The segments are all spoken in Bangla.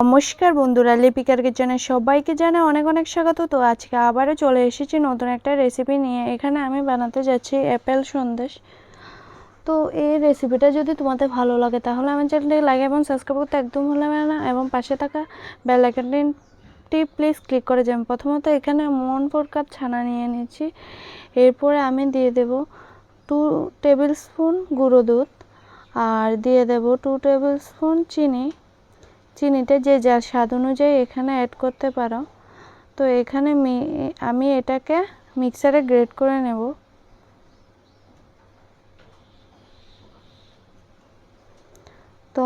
নমস্কার বন্ধুরা, লিপিকার কিচেনে সবাইকে জানাই অনেক অনেক স্বাগত। তো আজকে আবারও চলে এসেছি নতুন একটা রেসিপি নিয়ে। এখানে আমি বানাতে যাচ্ছি অ্যাপেল সন্দেশ। তো এই রেসিপিটা যদি তোমাদের ভালো লাগে, তাহলে আমার চ্যানেলটি লাগে এবং সাবস্ক্রাইব করতে একদম ভুলবে না। এবং পাশে থাকা বেল আইকনটি প্লিজ ক্লিক করে যাবেন প্রথমত এখানে মন প্রকার ছানা নিয়ে নিয়েছি। এরপরে আমি দিয়ে দেব টু টেবিল স্পুন গুঁড়ো দুধ। আর দিয়ে দেব টু টেবিল স্পুন চিনি। চিনিটা যে যার স্বাদ অনুযায়ী এখানে অ্যাড করতে পারো। তো এখানে আমি এটাকে মিক্সারে গ্রেট করে নেব। তো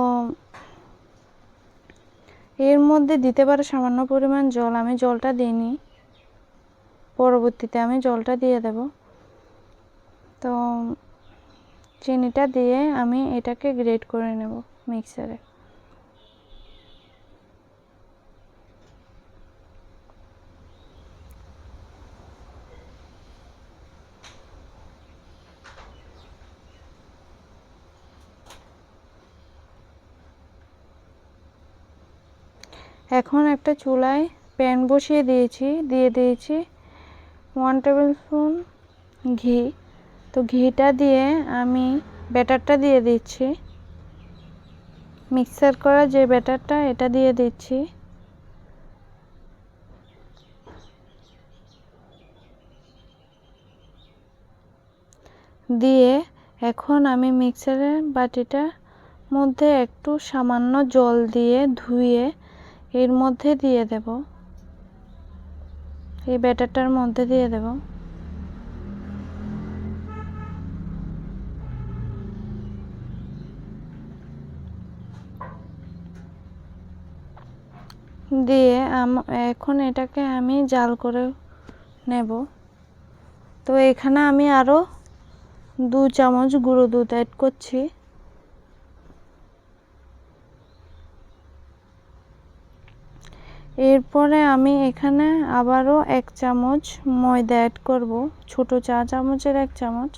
এর মধ্যে দিতে পারো সামান্য পরিমাণ জল। আমি জলটা দিইনি। পরবর্তীতে আমি জলটা দিয়ে দেব। তো চিনিটা দিয়ে আমি এটাকে গ্রেট করে নেব মিক্সারে এখন একটা চুলায় প্যান বসিয়ে দিয়েছি, দিয়ে দিয়েছি ওয়ান টেবিল স্পুন ঘি। তো ঘিটা দিয়ে আমি ব্যাটারটা দিয়ে দিচ্ছি। মিক্সার করা যে ব্যাটারটা, এটা দিয়ে দিচ্ছি। দিয়ে এখন আমি মিক্সারের বাটিটা মধ্যে একটু সামান্য জল দিয়ে ধুয়ে এর মধ্যে দিয়ে দেব। এই ব্যাটারটার মধ্যে দিয়ে দেব। দিয়ে এখন এটাকে আমি জাল করে নেব। তো এখানে আমি আরও দু চামচ গুঁড়ো দুধ অ্যাড করছি। এরপরে আমি এখানে আবারও এক চামচ ময়দা অ্যাড করব। ছোট চা চামচের এক চামচ।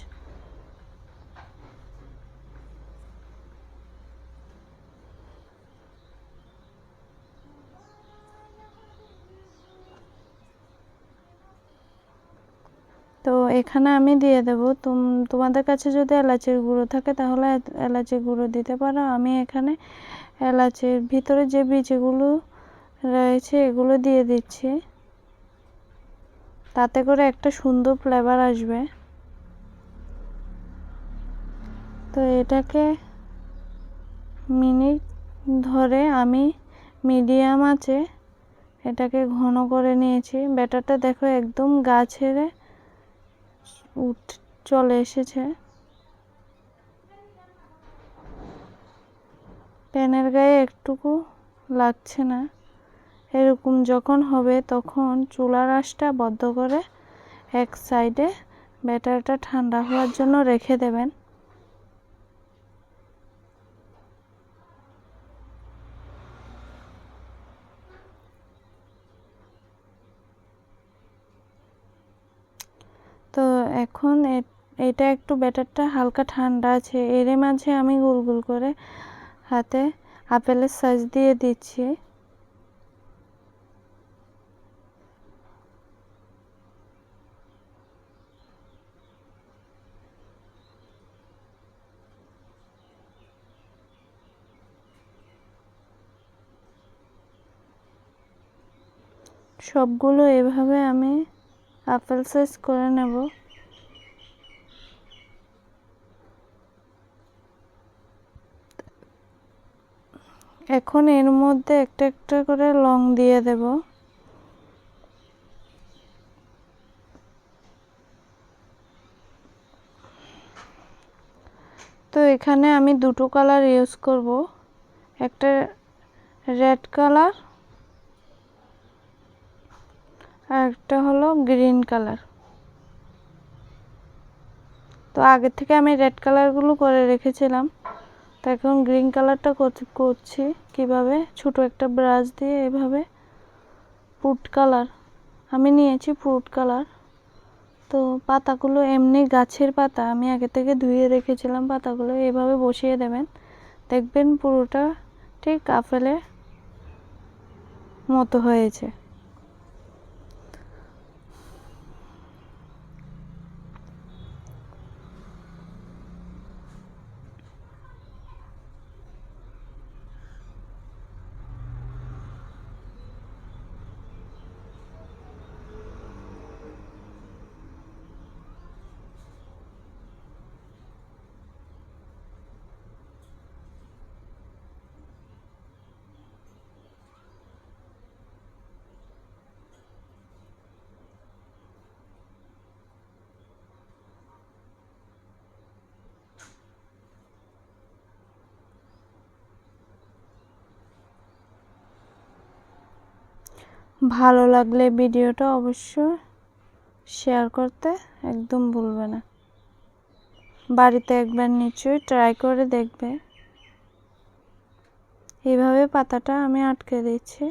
তো এখানে আমি দিয়ে দেব। তোমাদের কাছে যদি এলাচির গুঁড়ো থাকে তাহলে এলাচির গুঁড়ো দিতে পারো। আমি এখানে এলাচির ভিতরে যে বীজগুলো রয়েছে, এগুলো দিয়ে দিচ্ছি। তাতে করে একটা সুন্দর ফ্লেভার আসবে। তো এটাকে মিনিট ধরে আমি মিডিয়াম আছে, এটাকে ঘন করে নিয়েছি। ব্যাটারটা দেখো একদম গা ছেড়ে উঠ চলে এসেছে। প্যানের গায়ে একটুকু লাগছে না। এরকম যখন হবে তখন চুলার আঁচটা বদ্ধ করে এক সাইডে ব্যাটারটা ঠান্ডা হওয়ার জন্য রেখে দেবেন। তো এখন এটা একটু ব্যাটারটা হালকা ঠান্ডা আছে এর মাঝে আমি গোল গোল করে হাতে আপেলের সাইজ দিয়ে দিচ্ছি। সবগুলো এভাবে আমি আপেল সাইজ করে নেব। এখন এর মধ্যে একটা একটা করে লং দিয়ে দেব। তো এখানে আমি দুটো কালার ইউজ করব। একটা রেড কালার আর একটা হলো গ্রিন কালার। তো আগে থেকে আমি রেড কালারগুলো করে রেখেছিলাম। তো এখন গ্রিন কালারটা করছি কীভাবে? ছোট একটা ব্রাশ দিয়ে এভাবে ফ্রুট কালার। আমি নিয়েছি ফ্রুট কালার। তো পাতাগুলো এমনি গাছের পাতা, আমি আগে থেকে ধুয়ে রেখেছিলাম পাতাগুলো, এভাবে বসিয়ে দেবেন। দেখবেন পুরোটা ঠিক আপেলে মতো হয়েছে। ভালো লাগলে ভিডিওটা অবশ্য শেয়ার করতে একদম ভুলবে না। বাড়িতে একবার নিশ্চয়ই ট্রাই করে দেখবে। এইভাবে পাতাটা আমি আটকে দিচ্ছি।